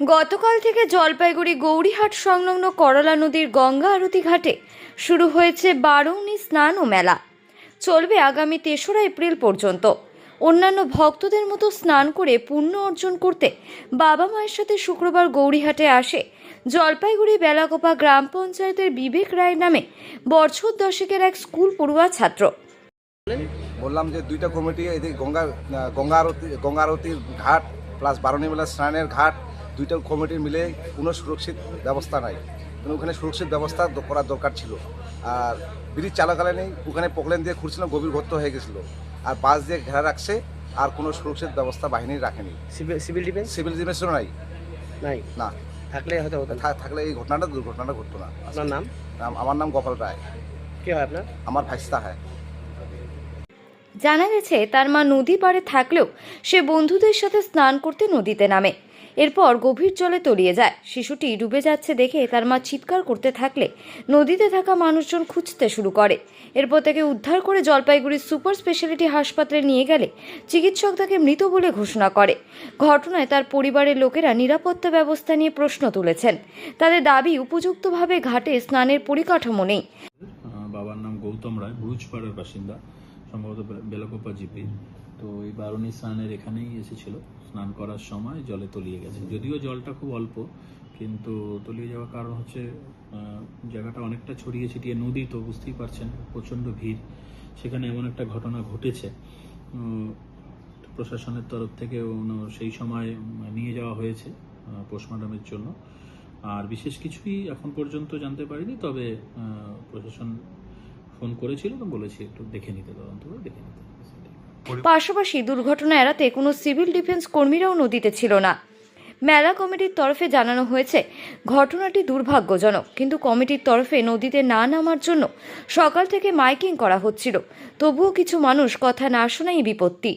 গতকাল থেকে জলপাইগুড়ি গৌরীহাট সংলগ্ন করলা নদীর গঙ্গা আরতি ঘাটে শুরু হয়েছে বারৌনি স্নান ও মেলা। চলবে আগামী তেসরা এপ্রিল পর্যন্ত। অন্যান্য ভক্তদের মতো স্নান করে পুণ্য অর্জন করতে বাবা মায়ের সাথে শুক্রবার গৌরীহাটে আসে জলপাইগুড়ি বেলাকোপা গ্রাম পঞ্চায়েতের বিবেক রায় নামে বছর দশেকের এক স্কুল পড়ুয়া ছাত্র। বললাম যে দুইটা কমিটি গঙ্গা গঙ্গা আরতি, গঙ্গা আরতির ঘাট প্লাস বারণীমেলা স্নানের ঘাট দুইটা কমিটি মিলে কোনো সুরক্ষিত ব্যবস্থা নাই। কিন্তু ওখানে সুরক্ষিত ব্যবস্থা করার দরকার ছিল। আর ব্রিজ চালাকালীনই ওখানে পকলেন দিয়ে খুঁড়ছিল গভীর গর্ত হয়ে গেছিল। আর বাস দিয়ে ঘেরা রাখছে আর কোনো সুরক্ষিত ব্যবস্থা বাহিনী রাখেনি। Civil defence? সিভিল ডিফেন্সও নাই। নাই? না। থাকলে হয়তো থাকলে এই ঘটনাটা দুর্ঘটনাটা ঘটতো না। আপনার নাম আমার নাম গোপাল রায়। কে হয় আপনার? আমার ভাইস্তা হয়। জানা গেছে, তার মা নদী পাড়ে থাকলেও সে বন্ধুদের সাথে স্নান করতে নদীতে নামে। এরপর গভীর জলে তলিয়ে যায়। শিশুটি ডুবে যাচ্ছে দেখে তার মা চিৎকার করতে থাকলে নদীতে থাকা মানুষজন খুঁজতে শুরু করে। এরপর তাকে উদ্ধার করে জলপাইগুড়ির সুপার স্পেশালিটি হাসপাতালে নিয়ে গেলে চিকিৎসক তাকে মৃত বলে ঘোষণা করে। ঘটনায় তার পরিবারের লোকেরা নিরাপত্তা ব্যবস্থা নিয়ে প্রশ্ন তুলেছেন। তাদের দাবি, উপযুক্তভাবে ঘাটে স্নানের পরিকাঠামো নেই। বাবার নাম গৌতম রায় বাসিন্দা। সম্ভবত বেলাকোপা জিপি। তো এই বারুণী স্নানের এখানেই এসেছিল। স্নান করার সময় জলে তলিয়ে গেছে। যদিও জলটা খুব অল্প, কিন্তু তলিয়ে যাওয়ার কারণ হচ্ছে জায়গাটা অনেকটা ছড়িয়ে ছিটিয়ে নদী তো বুঝতেই পারছেন, প্রচণ্ড ভিড়। সেখানে এমন একটা ঘটনা ঘটেছে। প্রশাসনের তরফ থেকে সেই সময় নিয়ে যাওয়া হয়েছে পোস্টমর্টমের জন্য। আর বিশেষ কিছুই এখন পর্যন্ত জানতে পারিনি, তবে প্রশাসন ফোন করেছিল তো বলেছি একটু দেখে নিতে তদন্ত করে দেখে নিতে। পাশাপাশি দুর্ঘটনা এড়াতে কোনো সিভিল ডিফেন্স কর্মীরাও নদীতে ছিল না। মেলা কমিটির তরফে জানানো হয়েছে ঘটনাটি দুর্ভাগ্যজনক কিন্তু কমিটির তরফে নদীতে না নামার জন্য সকাল থেকে মাইকিং করা হচ্ছিল। তবুও কিছু মানুষ কথা না শোনাই বিপত্তি।